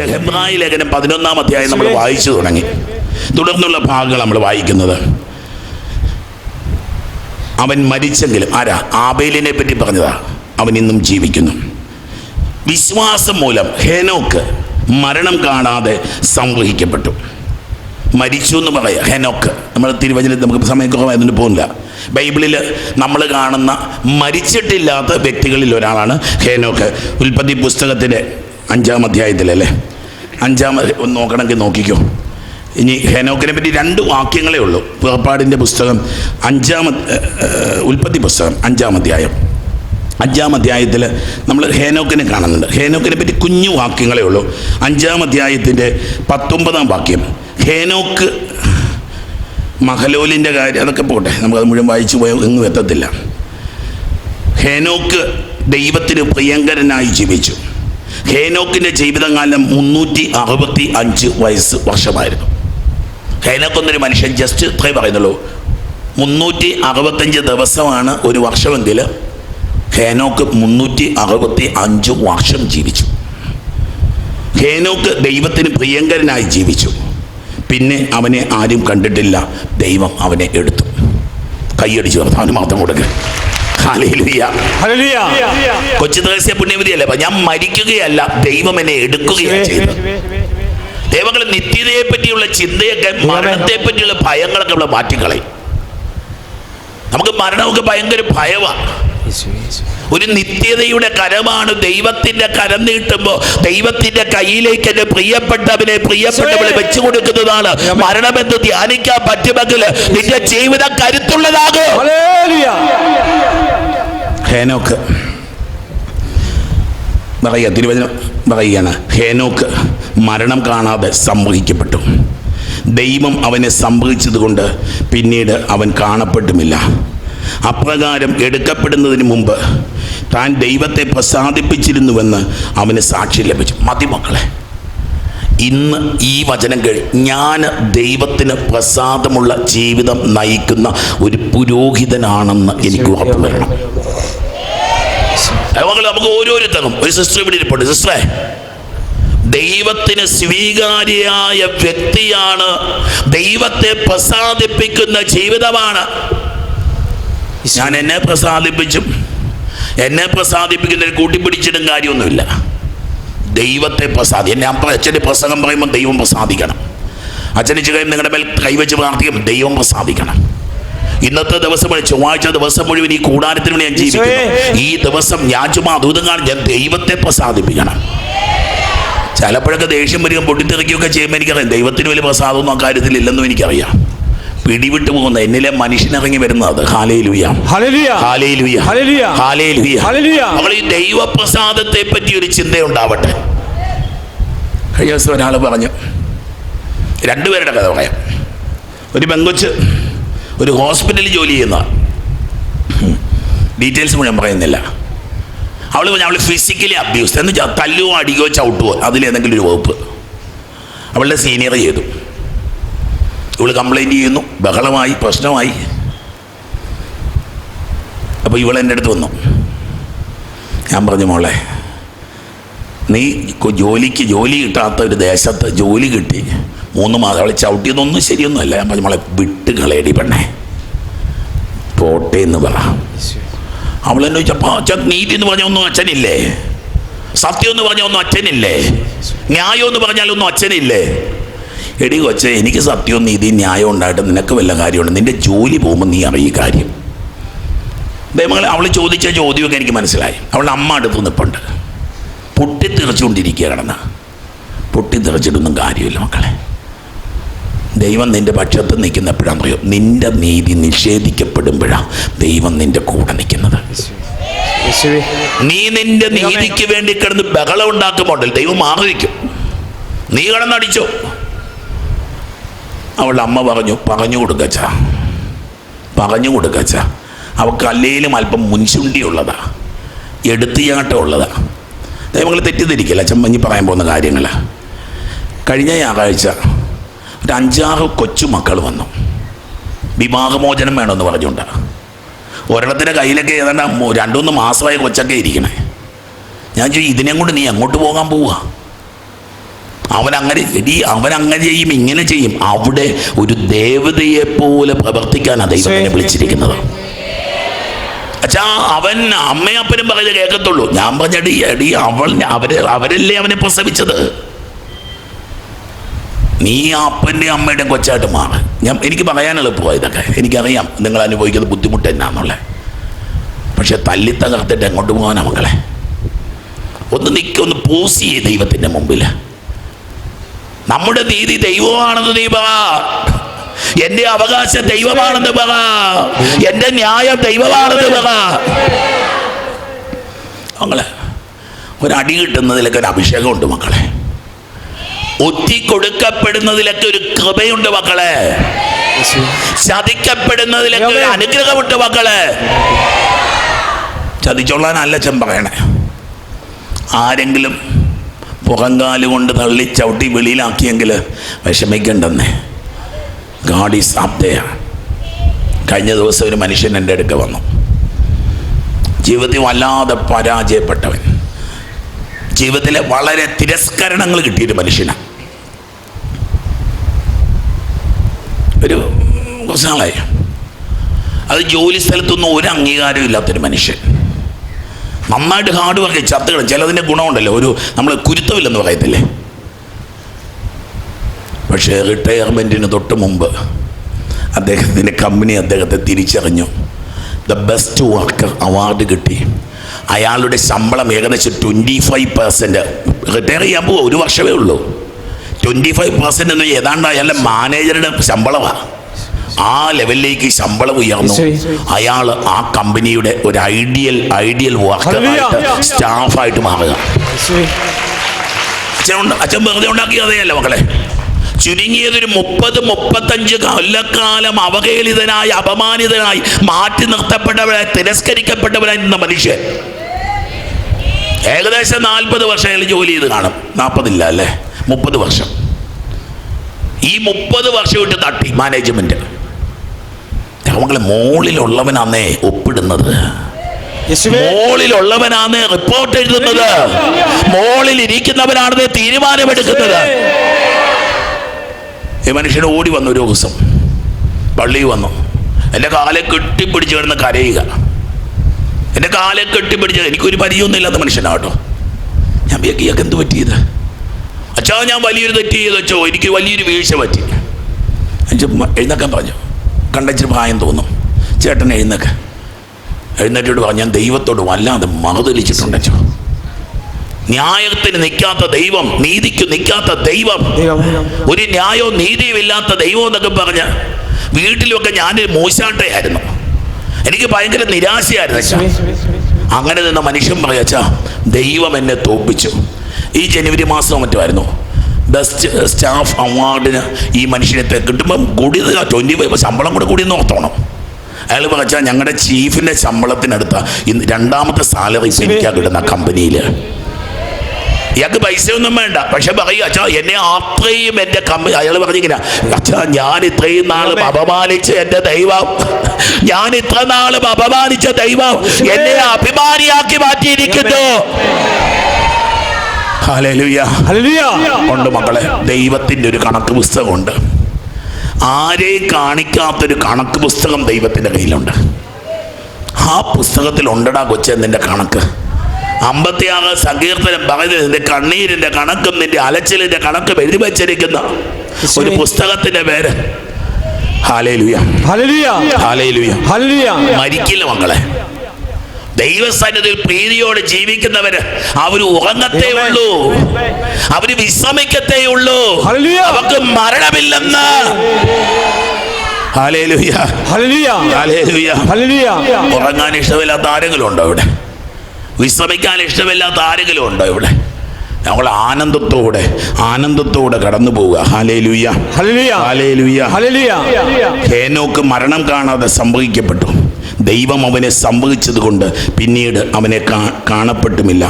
ലേഖനത്തിലേക്ക് വരാം. ഹെബ്രായ ലേഖനം പതിനൊന്നാം അധ്യായം നമ്മൾ വായിച്ചു തുടങ്ങി. തുടർന്നുള്ള ഭാഗങ്ങൾ നമ്മൾ വായിക്കുന്നത്. അവൻ മരിച്ചെങ്കിലും ആരാ? ആബേലിനെ പറ്റി പറഞ്ഞതാ. അവൻ ഇന്നും ജീവിക്കുന്നു. വിശ്വാസം മൂലം ഹെനോക്ക് മരണം കാണാതെ സംവഹിക്കപ്പെട്ടു മരിച്ചു എന്ന് പറയാം ഹെനോക്ക്. നമ്മൾ തിരുവചനത്തിൽ നമുക്ക് സമയം കുറവായതുകൊണ്ട് പോകുന്നില്ല ബൈബിളിൽ നമ്മൾ കാണുന്ന മരിച്ചിട്ടില്ലാത്ത വ്യക്തികളിൽ ഒരാളാണ് ഹെനോക്ക്. ഉൽപ്പത്തി പുസ്തകത്തിന്റെ അഞ്ചാം അധ്യായത്തിലല്ലേ? അഞ്ചാം ഒന്ന് നോക്കണമെങ്കിൽ നോക്കിക്കോ. ഇനി ഹെനോക്കിനെ പറ്റി രണ്ട് വാക്യങ്ങളേ ഉള്ളൂ. പുറപ്പാടിന്റെ പുസ്തകം അഞ്ചാമ ഉൽപ്പത്തി പുസ്തകം അഞ്ചാം അധ്യായം. അഞ്ചാം അധ്യായത്തിൽ നമ്മൾ ഹേനോക്കിനെ കാണുന്നുണ്ട്. ഹേനോക്കിനെ പറ്റി കുഞ്ഞു വാക്യങ്ങളേ ഉള്ളൂ. അഞ്ചാം അധ്യായത്തിന്റെ പത്തൊമ്പതാം വാക്യം. ഹേനോക്ക് മഹലോലിന്റെ കാര്യം അതൊക്കെ പോട്ടെ. നമുക്കത് മുഴുവൻ വായിച്ചു പോയ എങ്ങും എത്തത്തില്ല. ഹേനോക്ക് ദൈവത്തിന് പ്രിയങ്കരനായി ജീവിച്ചു. ഹേനോക്കിന്റെ ജീവിതകാലം മുന്നൂറ്റി അറുപത്തി അഞ്ച് വയസ്സ് വർഷമായിരുന്നു. ഹേനോക്കൊന്നൊരു മനുഷ്യൻ ജസ്റ്റ് ഇത്രേ പറയുന്നുള്ളൂ. മുന്നൂറ്റി അറുപത്തഞ്ച് ദിവസമാണ് ഒരു വർഷമെങ്കിൽ ഹേനോക്ക് മുന്നൂറ്റി അറുപത്തി അഞ്ച് വർഷം ജീവിച്ചു. ഹേനോക്ക് ദൈവത്തിന് പ്രിയങ്കരനായി ജീവിച്ചു. പിന്നെ അവനെ ആരും കണ്ടിട്ടില്ല. ദൈവം അവനെ എടുത്തു. കൈയടിച്ചു വർത്താനം മാത്രം കൊടുക്കുക. കൊച്ചു ദേശീയ പുണ്യവതി അല്ലേ ഞാൻ മരിക്കുകയല്ല ദൈവം എന്നെ എടുക്കുകയാണ് ചെയ്തത്. ദൈവങ്ങൾ നിത്യതയെ പറ്റിയുള്ള ചിന്തയൊക്കെ മരണത്തെ പറ്റിയുള്ള ഭയങ്ങളൊക്കെ നമ്മൾ മാറ്റിക്കളയും. നമുക്ക് മരണമൊക്കെ ഭയങ്കര ഭയമാണ് ഒരു നിത്യതയുടെ കരമാണ് ദൈവത്തിന്റെ കരം നീട്ടുമ്പോൾ ദൈവത്തിന്റെ കയ്യിലേക്ക് എന്റെ പ്രിയപ്പെട്ടവനെ പ്രിയപ്പെട്ടവളെ വെച്ചു കൊടുക്കുന്നതാണ് മരണമെന്ന് ധ്യാനിക്കാൻ പറ്റുമെങ്കിൽ നിന്റെ ജീവിതം കരുത്തുള്ളതാകും. ഹേനോക്ക്. പറയുക തിരുവചനം പറയുകയാണ്. ഹേനോക്ക് മരണം കാണാതെ സംവഹിക്കപ്പെട്ടു ദൈവം അവനെ സംഭവിച്ചതുകൊണ്ട് പിന്നീട് അവൻ കാണപ്പെട്ടുമില്ല. അപ്രകാരം എടുക്കപ്പെടുന്നതിന് മുമ്പ് താൻ ദൈവത്തെ പ്രസാദിപ്പിച്ചിരുന്നുവെന്ന് അവന് സാക്ഷി ലഭിച്ചു. മതി മക്കളെ ഇന്ന് ഈ വചനം കഴി ഞാൻ ദൈവത്തിന് പ്രസാദമുള്ള ജീവിതം നയിക്കുന്ന ഒരു പുരോഹിതനാണെന്ന് എനിക്ക് ഉറപ്പ് വരണം. നമുക്ക് ഓരോരുത്തരും ഒരു സിസ്റ്റർ ഇവിടെ ഇരിപ്പുണ്ട്. സിസ്റ്ററെ ദൈവത്തിന് സ്വീകാര്യയായ വ്യക്തിയാണ്. ദൈവത്തെ പ്രസാദിപ്പിക്കുന്ന ജീവിതമാണ്. ഞാൻ എന്നെ പ്രസാദിപ്പിച്ചും എന്നെ പ്രസാദിപ്പിക്കുന്നതിന് കൂട്ടിപ്പിടിച്ചിട്ടും കാര്യമൊന്നുമില്ല. ദൈവത്തെ പ്രസാദി. എന്നെ അപ്പ അച്ഛന്റെ പ്രസംഗം പറയുമ്പോൾ ദൈവം പ്രസാദിക്കണം. അച്ഛന് കഴിയും നിങ്ങളുടെ മേൽ കൈവച്ച് പ്രാർത്ഥിക്കും ദൈവം പ്രസാദിക്കണം. ഇന്നത്തെ ദിവസം ചൊവ്വാഴ്ച ദിവസം മുഴുവൻ ഈ കൂടാരത്തിന് വേണ്ടി ഞാൻ ജീവിക്കുന്നു. ഈ ദിവസം ഞാൻ ചുമ്മാ ദൂതം കാണും ഞാൻ ദൈവത്തെ പ്രസാദിപ്പിക്കണം. ചിലപ്പോഴൊക്കെ ദേഷ്യം വരികയും പൊട്ടിത്തെറിക്കുകയൊക്കെ ചെയ്യുമ്പോൾ എനിക്കറിയാം ദൈവത്തിന് വലിയ പ്രസാദമൊന്നും അക്കാര്യത്തിൽ ഇല്ലെന്നും എനിക്കറിയാം. പിടിവിട്ട് പോകുന്ന എന്നിലെ മനുഷ്യനിറങ്ങി വരുന്നത്. നമ്മൾ ഈ ദൈവപ്രസാദത്തെ പറ്റി ഒരു ചിന്തയുണ്ടാവട്ടെ. കഴിഞ്ഞ ദിവസം ഒരാൾ പറഞ്ഞു രണ്ടുപേരുടെ കഥ പറയാം. ഒരു പെങ്കൊച്ച് ഒരു ഹോസ്പിറ്റലിൽ ജോലി ചെയ്യുന്ന ഡീറ്റെയിൽസ് മുഴുവൻ പറയുന്നില്ല. അവൾ പറഞ്ഞു അവൾ ഫിസിക്കലി അബ്യൂസ് എന്ന് വെച്ചാൽ തല്ലുവോ അടിക്കുകയോ ചവിട്ടുവോ അതിലേതെങ്കിലും ഒരു വകുപ്പ്. അവളുടെ സീനിയർ ചെയ്തു. ഇവൾ കംപ്ലൈന്റ് ചെയ്യുന്നു. ബഹളമായി പ്രശ്നമായി. അപ്പോൾ ഇവൾ എന്റെ അടുത്ത് വന്നു. ഞാൻ പറഞ്ഞു മോളെ നീ ജോലിക്ക് ജോലി കിട്ടാത്ത ഒരു ദേശത്ത് ജോലി കിട്ടി. മൂന്ന് മാസം അവളെ ചവിട്ടിയതൊന്നും ശരിയൊന്നുമല്ല. ഞാൻ പറഞ്ഞു മോളെ വിട്ട് കളയടി പെണ്ണേ. പോട്ടെ എന്ന് പറ. അവൾ എന്നെ ചോദിച്ചപ്പോൾ അച്ഛൻ നീതി എന്ന് പറഞ്ഞ ഒന്നും അച്ഛനില്ലേ? സത്യം എന്ന് പറഞ്ഞ ഒന്നും അച്ഛനില്ലേ? ന്യായം എന്ന് പറഞ്ഞാലൊന്നും അച്ഛനില്ലേ? എടി കൊച്ചെ എനിക്ക് സത്യവും നീതിയും ന്യായവും ഉണ്ടായിട്ട് നിനക്ക് വല്ല കാര്യമുണ്ട്? നിന്റെ ജോലി പോകുമ്പോൾ നീ അറിയ കാര്യം. ദൈവങ്ങളെ അവൾ ചോദിച്ച ചോദ്യമൊക്കെ എനിക്ക് മനസ്സിലായി. അവളുടെ അമ്മ അടുത്ത് നിൽപ്പുണ്ട് പൊട്ടിത്തെറിച്ചുകൊണ്ടിരിക്കുക കിടന്ന് പൊട്ടിത്തെറിച്ചിട്ടൊന്നും കാര്യമില്ല മക്കളെ. ദൈവം നിന്റെ പക്ഷത്ത് നിൽക്കുന്നപ്പോഴാണ് പറയും നിന്റെ നീതി നിഷേധിക്കപ്പെടുമ്പോഴാണ് ദൈവം നിന്റെ കൂടെ നിൽക്കുന്നത്. നീ നിന്റെ നീതിക്ക് വേണ്ടി കിടന്ന് ബഹളം ഉണ്ടാക്കുമ്പോണ്ടല്ലോ ദൈവം മാറിയിരിക്കും. നീ കിടന്നടിച്ചോ. അവളുടെ അമ്മ പറഞ്ഞു പറഞ്ഞു കൊടുക്കച്ച പറഞ്ഞു കൊടുക്കച്ച അവൾക്ക് അല്ലേലും അല്പം മുൻചുണ്ടി ഉള്ളതാ എടുത്തിയാട്ടം ഉള്ളതാ. ദൈവങ്ങൾ തെറ്റിദ്ധരിക്കില്ല ചമ്മഞ്ഞി പറയാൻ പോകുന്ന കാര്യങ്ങൾ കഴിഞ്ഞ ഞായറാഴ്ച ഒരു അഞ്ചാറ് കൊച്ചുമക്കൾ വന്നു. വിവാഹമോചനം വേണമെന്ന് പറഞ്ഞുകൊണ്ട്. ഒരിടത്തിന്റെ കയ്യിലൊക്കെ ഏതാണ്ട് രണ്ടു രണ്ടുമൂന്ന് മാസമായ കൊച്ചൊക്കെ ഇരിക്കണേ. ഞാൻ ചോദിച്ചു ഇതിനെ കൊണ്ട് നീ അങ്ങോട്ട് പോകാൻ പോവുക? അവൻ അങ്ങനെ എടി അവൻ അങ്ങനെ ചെയ്യും ഇങ്ങനെ ചെയ്യും. അവിടെ ഒരു ദേവതയെ പോലെ പ്രവർത്തിക്കാൻ അദ്ദേഹം വിളിച്ചിരിക്കുന്നത്. അച്ഛാ അവൻ അമ്മയപ്പനും പറഞ്ഞ കേൾക്കത്തുള്ളൂ. ഞാൻ പറഞ്ഞടി എടി അവൾ അവർ അവരല്ലേ അവനെ പ്രസവിച്ചത്? നീ അപ്പന്റെ അമ്മയുടെ കൊച്ചായിട്ട് മാറ്. ഞാൻ എനിക്ക് പറയാൻ എളുപ്പമാണ് ഇതൊക്കെ. എനിക്കറിയാം നിങ്ങൾ അനുഭവിക്കുന്ന ബുദ്ധിമുട്ട് എന്നാന്നുള്ളത് പക്ഷെ തല്ലി തകർത്തിട്ട് എങ്ങോട്ട് പോകാനാ മക്കളെ? ഒന്ന് നിൽക്കൊന്ന് പോസ് ചെയ്യേ ദൈവത്തിന്റെ മുമ്പിൽ നമ്മുടെ നീതി ദൈവമാണെന്ന് നീ പറ. എന്റെ അവകാശം ദൈവമാണെന്ന് പറ. എന്റെ ന്യായം ദൈവമാണെന്ന് പറ. മക്കളെ ഒരടി കിട്ടുന്നതിലൊക്കെ ഒരു അഭിഷേകമുണ്ട് മക്കളെ. ഒത്തി കൊടുക്കപ്പെടുന്നതിലൊക്കെ ഒരു കൃപയുണ്ട് മക്കളെ. ചതിക്കപ്പെടുന്നതിലൊക്കെ ഒരു അനുഗ്രഹമുണ്ട് മക്കളെ. ചതിച്ചോളാനല്ല അല്ല പറയണേ. ആരെങ്കിലും പുറങ്കാൽ കൊണ്ട് തള്ളി ചവിട്ടി വെളിയിലാക്കിയെങ്കിൽ വിഷമിക്കണ്ടെന്നേ. ഗാഡ് ഈസ് അപ്തയ കഴിഞ്ഞ ദിവസം ഒരു മനുഷ്യൻ എന്റെ അടുക്ക വന്നു. ജീവിതത്തിൽ വല്ലാതെ പരാജയപ്പെട്ടവൻ. ജീവിതത്തിലെ വളരെ തിരസ്കരണങ്ങൾ കിട്ടിയൊരു മനുഷ്യനാണ് ഒരു കുറച്ച് നാളായി. അത് ജോലി സ്ഥലത്തൊന്നും ഒരു അംഗീകാരവും ഇല്ലാത്തൊരു മനുഷ്യൻ. നന്നായിട്ട് ഹാർഡ് വർക്ക് ചത്തുകളും. ചിലതിന്റെ ഗുണമുണ്ടല്ലോ. ഒരു നമ്മൾ കുരുത്തമില്ലെന്ന് പറയത്തില്ലേ? പക്ഷേ റിട്ടയർമെന്റിന് തൊട്ട് മുമ്പ് അദ്ദേഹത്തിന്റെ കമ്പനി അദ്ദേഹത്തെ തിരിച്ചറിഞ്ഞു. ദ ബെസ്റ്റ് വർക്കർ അവാർഡ് കിട്ടി. അയാളുടെ ശമ്പളം ഏകദേശം ട്വന്റി ഫൈവ് പെർസെന്റ് റിട്ടയർ ചെയ്യാൻ പോകുക ഒരു വർഷമേ ഉള്ളൂ. ട്വന്റി ഫൈവ് പെർസെന്റ് എന്ന് ഏതാണ്ട് അയാളുടെ മാനേജറുടെ ശമ്പളമാണ് ആ ലെവലിലേക്ക് ശമ്പളം ഉയർന്നു. അയാൾ ആ കമ്പനിയുടെ ഒരു ഐഡിയൽ ഐഡിയൽ വർക്കറായിട്ട്. സ്റ്റാഫായിട്ട് മാറുക. അച്ഛൻ അച്ഛൻ വെറുതെ ഉണ്ടാക്കിയതേയല്ല മക്കളെ. ചുരുങ്ങിയതൊരു മുപ്പത് മുപ്പത്തഞ്ച് കൊല്ലക്കാലം അവഹേളിതനായി അപമാനിതനായി മാറ്റി നിർത്തപ്പെട്ടവരായി തിരസ്കരിക്കപ്പെട്ടവരായി നിന്ന മനുഷ്യൻ. ഏകദേശം നാൽപ്പത് വർഷം അയാൾ ജോലി ചെയ്ത് കാണും. നാൽപ്പതില്ല അല്ലേ? മുപ്പത് വർഷം. ഈ മുപ്പത് വർഷം ഇട്ട് തട്ടി മാനേജ്മെന്റ് മക്കളെ മോളിലുള്ളവനാന്നേ ഒപ്പിടുന്നത്. മോളിലുള്ളവനാണ് റിപ്പോർട്ട് എഴുതുന്നത്. മോളിൽ ഇരിക്കുന്നവനാണ് തീരുമാനമെടുക്കുന്നത്. ഈ മനുഷ്യന് ഓടി വന്നു ഒരു ദിവസം. പള്ളി വന്നു. എന്റെ കാലെ കെട്ടിപ്പിടിച്ച് കിടന്ന് കരയുക. എന്റെ കാലെ കെട്ടിപ്പിടിച്ച് എനിക്കൊരു പരിചയമൊന്നും ഇല്ലാത്ത മനുഷ്യനാട്ടോ ഞാൻ വിചാരിക്കും, ഇയാൾക്ക് എന്ത് പറ്റിയത്? അച്ഛാ ഞാൻ വലിയൊരു തെറ്റ് ചെയ്ത് വെച്ചോ എനിക്ക് വലിയൊരു വീഴ്ച പറ്റി. എഴുന്നേക്കാൻ പറഞ്ഞു. കണ്ടച്ചിരി ഭയം തോന്നും. ചേട്ടൻ എഴുന്നേക്ക്. എഴുന്നേറ്റോട് പറഞ്ഞു ഞാൻ ദൈവത്തോട് വല്ലാതെ മറുതലിച്ചിട്ടുണ്ട് അച്ഛോ ന്യായത്തിന് നിൽക്കാത്ത ദൈവം നീതിക്ക് നിൽക്കാത്ത ദൈവം. ഒരു ന്യായവും നീതിയും ഇല്ലാത്ത ദൈവം എന്നൊക്കെ പറഞ്ഞ് വീട്ടിലൊക്കെ ഞാൻ മൂശാട്ടയായിരുന്നു. എനിക്ക് ഭയങ്കര നിരാശയായിരുന്നു അച്ഛാ. അങ്ങനെ നിന്ന മനുഷ്യൻ പറയാച്ചാ ദൈവം എന്നെ തോപ്പിച്ചു ഈ ജനുവരി മാസം മറ്റുമായിരുന്നു സ്റ്റാഫ് അവാർഡിന് ഈ മനുഷ്യനെ കിട്ടുമ്പം കൂടിയത് ട്വന്റി ഫൈവ് ശമ്പളം കൂടെ കൂടിയെന്ന് ഓർത്തോണം. അയാൾ വെച്ചാൽ ഞങ്ങളുടെ ചീഫിന്റെ ശമ്പളത്തിനടുത്ത ഇന്ന് രണ്ടാമത്തെ സാലറി എനിക്കാ കിട്ടുന്ന കമ്പനിയിൽ ഇയാൾക്ക് ഒന്നും വേണ്ട. പക്ഷെ പറയും അച്ഛാ എന്നെ അത്രയും എന്റെ കമ്പനി അയാൾ പറഞ്ഞിങ്ങനെ അച്ഛാ ഞാൻ ഇത്രയും നാളും അപമാനിച്ച എന്റെ ദൈവം. ഞാൻ ഇത്ര നാളും അപമാനിച്ച ദൈവം. എന്നെ അഭിമാനിയാക്കി മാറ്റിയിരിക്കുന്നു. ഉണ്ട് മക്കളെ ദൈവത്തിന്റെ ഒരു കണക്ക് പുസ്തകമുണ്ട്. ആരെയും കാണിക്കാത്തൊരു കണക്ക് പുസ്തകം ദൈവത്തിന്റെ കയ്യിലുണ്ട്. ആ പുസ്തകത്തിൽ ഉണ്ടടാ കൊച്ചെ നിന്റെ കണക്ക്. അമ്പത്തിയാറ് സങ്കീർത്തനം പറയുന്നത് നിന്റെ കണ്ണീരിന്റെ കണക്കും നിന്റെ അലച്ചിലിന്റെ കണക്കും എഴുതി വച്ചിരിക്കുന്ന ഒരു പുസ്തകത്തിന്റെ പേര് ഹാലേലുയ ഹാലേലുയ മരിക്കില്ല മക്കളെ. ദൈവസന്നിധിയിൽ പ്രീതിയോടെ ജീവിക്കുന്നവര് അവർ ഉറങ്ങത്തേ ഉള്ളൂ. അവർ വിശ്രമിക്കത്തേ ഉള്ളൂ. അവർക്ക് മരണമില്ലെന്ന്. ഉറങ്ങാൻ ഇഷ്ടമില്ലാത്ത ആരെങ്കിലും ഉണ്ടോ ഇവിടെ? വിശ്രമിക്കാൻ ഇഷ്ടമില്ലാത്ത ആരെങ്കിലും ഉണ്ടോ ഇവിടെ? ഞങ്ങൾ ആനന്ദത്തോടെ ആനന്ദത്തോടെ കടന്നു പോവുക. ഹേനോക്ക് മരണം കാണാതെ സംഭവിക്കപ്പെട്ടു. ദൈവം അവനെ സംഭവിച്ചതുകൊണ്ട് പിന്നീട് അവനെ കാ- കാണപ്പെട്ടുമില്ല.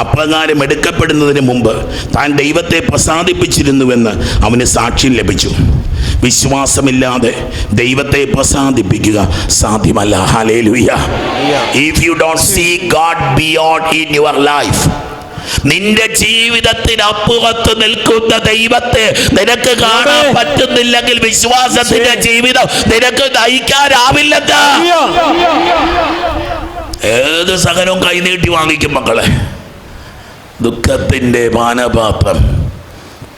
അപ്രകാരം എടുക്കപ്പെടുന്നതിന് മുമ്പ് താൻ ദൈവത്തെ പ്രസാദിപ്പിച്ചിരുന്നുവെന്ന് അവന് സാക്ഷ്യം ലഭിച്ചു. വിശ്വാസമില്ലാതെ ദൈവത്തെ പ്രസാദിപ്പിക്കുക സാധ്യമല്ല. Hallelujah if you don't see God beyond in your life നിന്റെ ജീവിതത്തിന് അപ്പുറത്ത് നിൽക്കുന്ന ദൈവത്തെ നിനക്ക് കാണാൻ പറ്റുന്നില്ലെങ്കിൽ വിശ്വാസത്തിന്റെ ജീവിതം നിനക്ക് നയിക്കാനാവില്ലെന്ന് ഏത് സകലവും കൈനീട്ടി വാങ്ങിക്കും മക്കളെ? ദുഃഖത്തിന്റെ പാനപാത്രം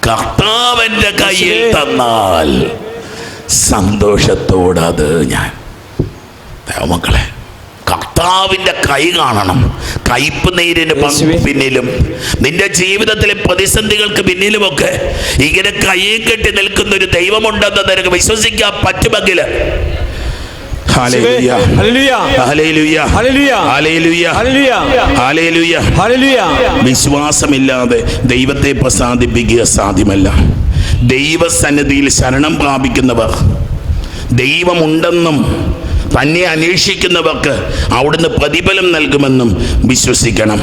കർത്താവിന്റെ കയ്യിൽ തന്നാൽ സന്തോഷത്തോടത് ഞാൻ. മക്കളെ കർത്താവിന്റെ കൈ കാണണം. കയ്പ് നീരിന് പിന്നിലും. നിന്റെ ജീവിതത്തിലെ പ്രതിസന്ധികൾക്ക് പിന്നിലുമൊക്കെ ഇങ്ങനെ കൈയും കെട്ടി നിൽക്കുന്ന ഒരു ദൈവമുണ്ടെന്ന് നിനക്ക് വിശ്വസിക്കാൻ പറ്റുമെങ്കിൽ. വിശ്വാസമില്ലാതെ ദൈവത്തെ പ്രസാദിപ്പിക്കുക സാധ്യമല്ല. ദൈവസന്നിധിയിൽ ശരണം പ്രാപിക്കുന്നവർ ദൈവമുണ്ടെന്നും തന്നെ അന്വേഷിക്കുന്നവർക്ക് അവിടുന്ന് പ്രതിഫലം നൽകുമെന്നും വിശ്വസിക്കണം.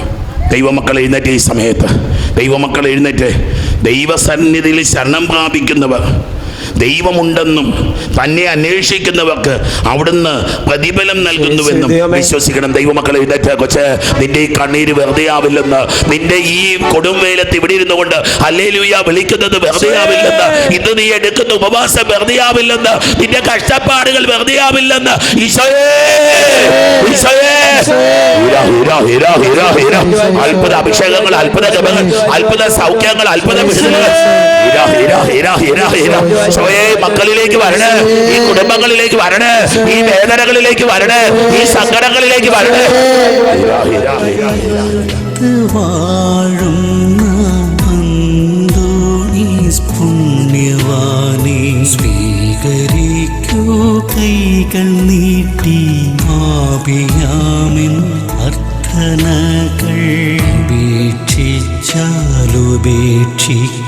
ദൈവമക്കൾ എഴുന്നേറ്റ് ഈ സമയത്ത്. ദൈവമക്കൾ എഴുന്നേറ്റ് ദൈവസന്നിധിയിൽ ശരണം പ്രാപിക്കുന്നവർ ദൈവമുണ്ടെന്നും തന്നെ അന്വേഷിക്കുന്നവർക്ക് അവിടുന്ന് പ്രതിഫലം നൽകുന്നുവെന്നും വിശ്വസിക്കണം. ദൈവമക്കളെ വിദഗ്ധ കൊച്ച് നിന്റെ ഈ കണ്ണീര് വെറുതെ ആവില്ലെന്ന്. നിന്റെ ഈ കൊടുംവേലത്ത് ഇവിടെ ഇരുന്നു കൊണ്ട് അല്ലേലൂയ വിളിക്കുന്നത് വെറുതെ ആവില്ലെന്ന്. ഇത് നീ എടുക്കുന്ന ഉപവാസം വെറുതെ ആവില്ലെന്ന്. നിന്റെ കഷ്ടപ്പാടുകൾ വെറുതെ ആവില്ലെന്ന്. ഈശോയേ ഈശോയേ. അത്ഭുത അഭിഷേകങ്ങൾ അത്ഭുത ജപങ്ങൾ അത്ഭുത സൗഖ്യങ്ങൾ അത്ഭുത വിടുതലുകൾ മക്കളിലേക്ക് വരണേ ഈ കുടുംബങ്ങളിലേക്ക് വരണേ ഈ വേദനകളിലേക്ക് വരണേ ഈ സങ്കടങ്ങളിലേക്ക് വരണേ. നീട്ടി ആപിയാമിൻ അർത്ഥനകൾ ഉപേക്ഷിച്ചാലുപേക്ഷിക്കാം